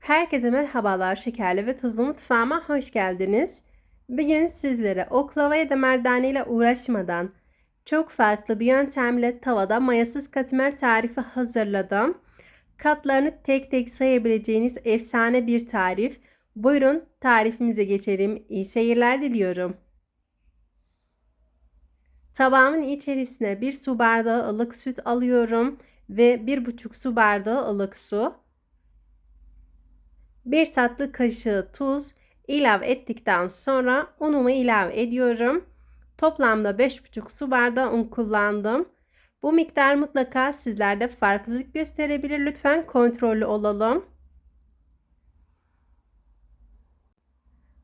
Herkese merhabalar şekerli ve tuzlu mutfağıma hoş geldiniz. Bugün sizlere oklava ya da merdane ile uğraşmadan çok farklı bir yöntemle tavada mayasız katmer tarifi hazırladım. Katlarını tek tek sayabileceğiniz efsane bir tarif. Buyurun tarifimize geçelim. İyi seyirler diliyorum. Tabağımın içerisine bir su bardağı ılık süt alıyorum ve bir buçuk su bardağı ılık su. 1 tatlı kaşığı tuz ilave ettikten sonra unumu ilave ediyorum. Toplamda 5,5 su bardağı un kullandım. Bu miktar mutlaka sizlerde farklılık gösterebilir. Lütfen kontrollü olalım.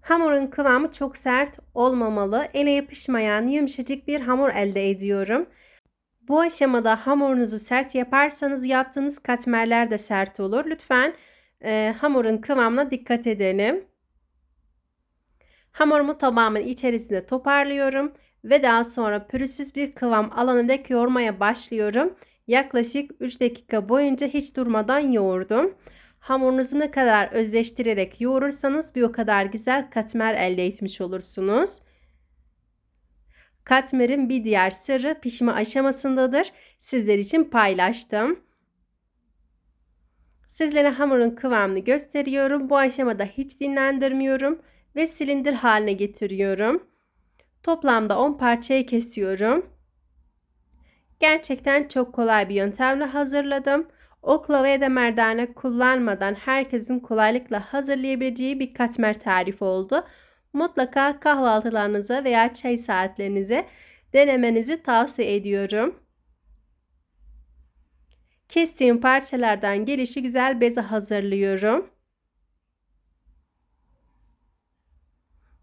Hamurun kıvamı çok sert olmamalı. Ele yapışmayan yumuşacık bir hamur elde ediyorum. Bu aşamada hamurunuzu sert yaparsanız yaptığınız katmerler de sert olur. Lütfen e, hamurun kıvamına dikkat edelim. Hamurumu tamamın içerisinde toparlıyorum ve daha sonra pürüzsüz bir kıvam alana dek yoğurmaya başlıyorum. Yaklaşık 3 dakika boyunca hiç durmadan yoğurdum. Hamurunuzu ne kadar özleştirerek yoğurursanız bir o kadar güzel katmer elde etmiş olursunuz. Katmerin bir diğer sırrı pişme aşamasındadır. Sizler için paylaştım. Sizlere hamurun kıvamını gösteriyorum. Bu aşamada hiç dinlendirmiyorum ve silindir haline getiriyorum. Toplamda 10 parçaya kesiyorum. Gerçekten çok kolay bir yöntemle hazırladım. Oklava ya da merdane kullanmadan herkesin kolaylıkla hazırlayabileceği bir katmer tarifi oldu. Mutlaka kahvaltılarınıza veya çay saatlerinize denemenizi tavsiye ediyorum. Kestiğim parçalardan gelişi güzel beze hazırlıyorum.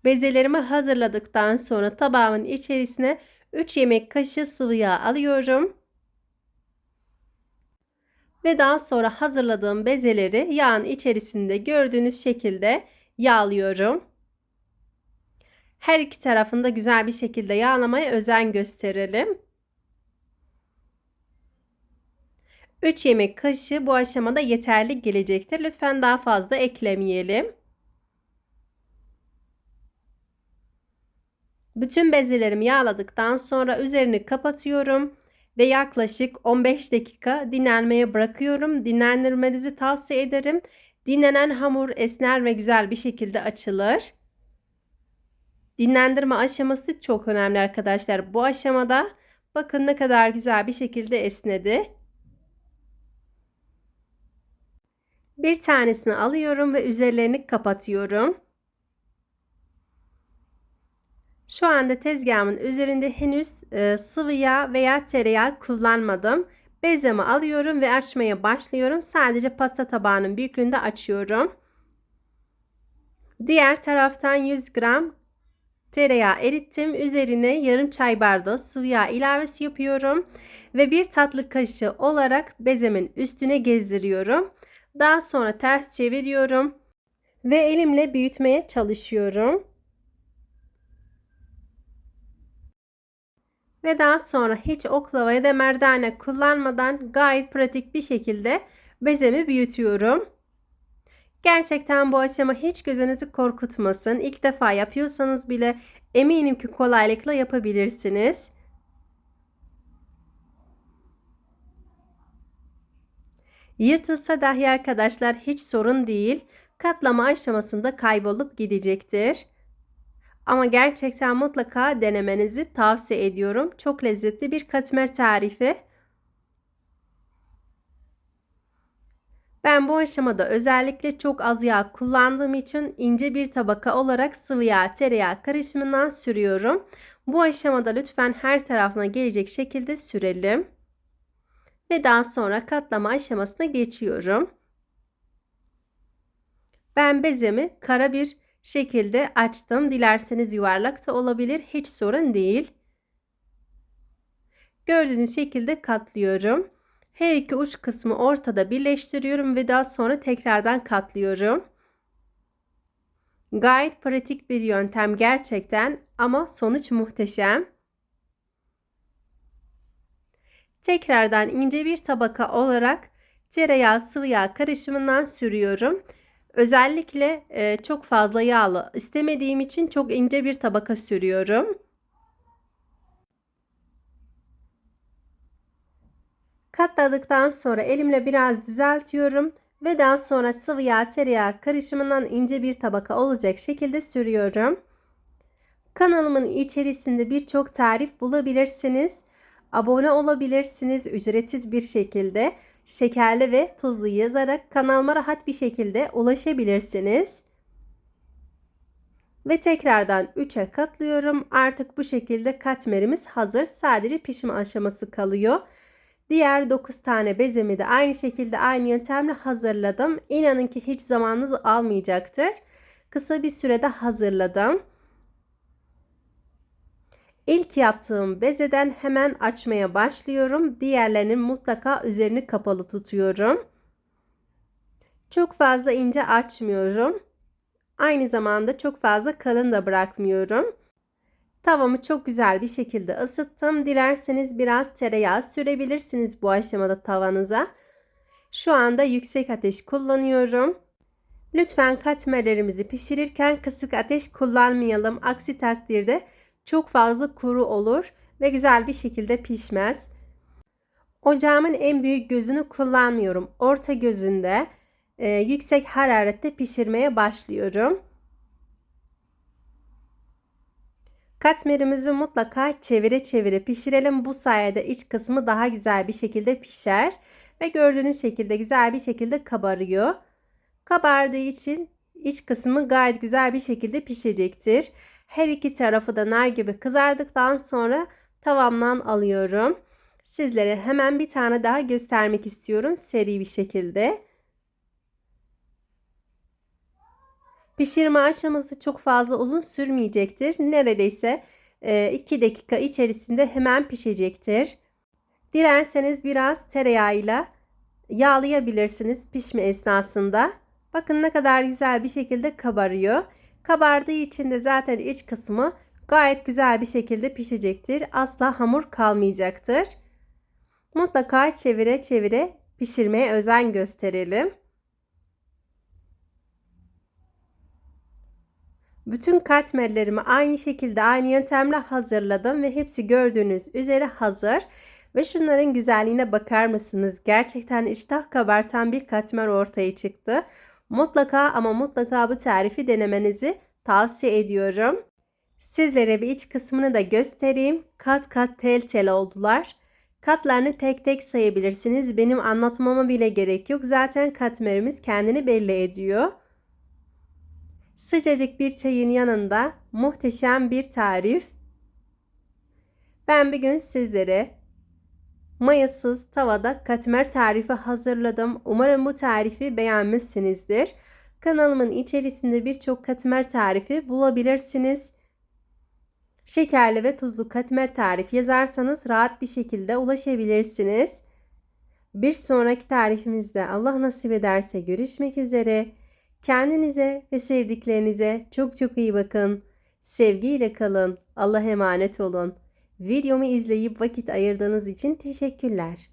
Bezelerimi hazırladıktan sonra tabağımın içerisine 3 yemek kaşığı sıvı yağ alıyorum. Ve daha sonra hazırladığım bezeleri yağın içerisinde gördüğünüz şekilde yağlıyorum. Her iki tarafında güzel bir şekilde yağlamaya özen gösterelim. 3 yemek kaşığı bu aşamada yeterli gelecektir. Lütfen daha fazla eklemeyelim. Bütün bezelerimi yağladıktan sonra üzerini kapatıyorum ve yaklaşık 15 dakika dinlenmeye bırakıyorum. Dinlendirmenizi tavsiye ederim. Dinlenen hamur esner ve güzel bir şekilde açılır. Dinlendirme aşaması çok önemli arkadaşlar. Bu aşamada bakın ne kadar güzel bir şekilde esnedi. Bir tanesini alıyorum ve üzerlerini kapatıyorum. Şu anda tezgahımın üzerinde henüz e, sıvı yağ veya tereyağı kullanmadım. Bezemi alıyorum ve açmaya başlıyorum. Sadece pasta tabağının büyüklüğünde açıyorum. Diğer taraftan 100 gram tereyağı erittim. Üzerine yarım çay bardağı sıvı yağ ilavesi yapıyorum. Ve bir tatlı kaşığı olarak bezemin üstüne gezdiriyorum. Daha sonra ters çeviriyorum ve elimle büyütmeye çalışıyorum. Ve daha sonra hiç oklava ya da merdane kullanmadan gayet pratik bir şekilde bezemi büyütüyorum. Gerçekten bu aşama hiç gözünüzü korkutmasın. İlk defa yapıyorsanız bile eminim ki kolaylıkla yapabilirsiniz. Yırtılsa dahi arkadaşlar hiç sorun değil. Katlama aşamasında kaybolup gidecektir. Ama gerçekten mutlaka denemenizi tavsiye ediyorum. Çok lezzetli bir katmer tarifi. Ben bu aşamada özellikle çok az yağ kullandığım için ince bir tabaka olarak sıvı yağ tereyağı karışımından sürüyorum. Bu aşamada lütfen her tarafına gelecek şekilde sürelim ve daha sonra katlama aşamasına geçiyorum. Ben bezemi kara bir şekilde açtım. Dilerseniz yuvarlak da olabilir. Hiç sorun değil. Gördüğünüz şekilde katlıyorum. Her iki uç kısmı ortada birleştiriyorum ve daha sonra tekrardan katlıyorum. Gayet pratik bir yöntem gerçekten ama sonuç muhteşem. Tekrardan ince bir tabaka olarak tereyağı sıvı yağ karışımından sürüyorum. Özellikle e, çok fazla yağlı istemediğim için çok ince bir tabaka sürüyorum. Katladıktan sonra elimle biraz düzeltiyorum ve daha sonra sıvı yağ tereyağı karışımından ince bir tabaka olacak şekilde sürüyorum. Kanalımın içerisinde birçok tarif bulabilirsiniz. Abone olabilirsiniz ücretsiz bir şekilde. Şekerli ve tuzlu yazarak kanalıma rahat bir şekilde ulaşabilirsiniz. Ve tekrardan 3'e katlıyorum. Artık bu şekilde katmerimiz hazır. Sadece pişme aşaması kalıyor. Diğer 9 tane bezemi de aynı şekilde aynı yöntemle hazırladım. İnanın ki hiç zamanınız almayacaktır. Kısa bir sürede hazırladım. İlk yaptığım bezeden hemen açmaya başlıyorum. Diğerlerinin mutlaka üzerini kapalı tutuyorum. Çok fazla ince açmıyorum. Aynı zamanda çok fazla kalın da bırakmıyorum. Tavamı çok güzel bir şekilde ısıttım. Dilerseniz biraz tereyağı sürebilirsiniz bu aşamada tavanıza. Şu anda yüksek ateş kullanıyorum. Lütfen katmerlerimizi pişirirken kısık ateş kullanmayalım. Aksi takdirde çok fazla kuru olur ve güzel bir şekilde pişmez. Ocağımın en büyük gözünü kullanmıyorum. Orta gözünde e, yüksek hararette pişirmeye başlıyorum. Katmerimizi mutlaka çevire çevire pişirelim. Bu sayede iç kısmı daha güzel bir şekilde pişer. Ve gördüğünüz şekilde güzel bir şekilde kabarıyor. Kabardığı için iç kısmı gayet güzel bir şekilde pişecektir. Her iki tarafı da nar gibi kızardıktan sonra tavamdan alıyorum. Sizlere hemen bir tane daha göstermek istiyorum seri bir şekilde. Pişirme aşaması çok fazla uzun sürmeyecektir. Neredeyse 2 e, dakika içerisinde hemen pişecektir. Dilerseniz biraz tereyağıyla yağlayabilirsiniz pişme esnasında. Bakın ne kadar güzel bir şekilde kabarıyor. Kabardığı için de zaten iç kısmı gayet güzel bir şekilde pişecektir. Asla hamur kalmayacaktır. Mutlaka çevire çevire pişirmeye özen gösterelim. Bütün katmerlerimi aynı şekilde aynı yöntemle hazırladım ve hepsi gördüğünüz üzere hazır. Ve şunların güzelliğine bakar mısınız? Gerçekten iştah kabartan bir katmer ortaya çıktı. Mutlaka ama mutlaka bu tarifi denemenizi tavsiye ediyorum. Sizlere bir iç kısmını da göstereyim. Kat kat tel tel oldular. Katlarını tek tek sayabilirsiniz. Benim anlatmama bile gerek yok. Zaten katmerimiz kendini belli ediyor. Sıcacık bir çayın yanında muhteşem bir tarif. Ben bugün sizlere mayasız tavada katmer tarifi hazırladım. Umarım bu tarifi beğenmişsinizdir. Kanalımın içerisinde birçok katmer tarifi bulabilirsiniz. Şekerli ve tuzlu katmer tarif yazarsanız rahat bir şekilde ulaşabilirsiniz. Bir sonraki tarifimizde Allah nasip ederse görüşmek üzere. Kendinize ve sevdiklerinize çok çok iyi bakın. Sevgiyle kalın. Allah'a emanet olun. Videomu izleyip vakit ayırdığınız için teşekkürler.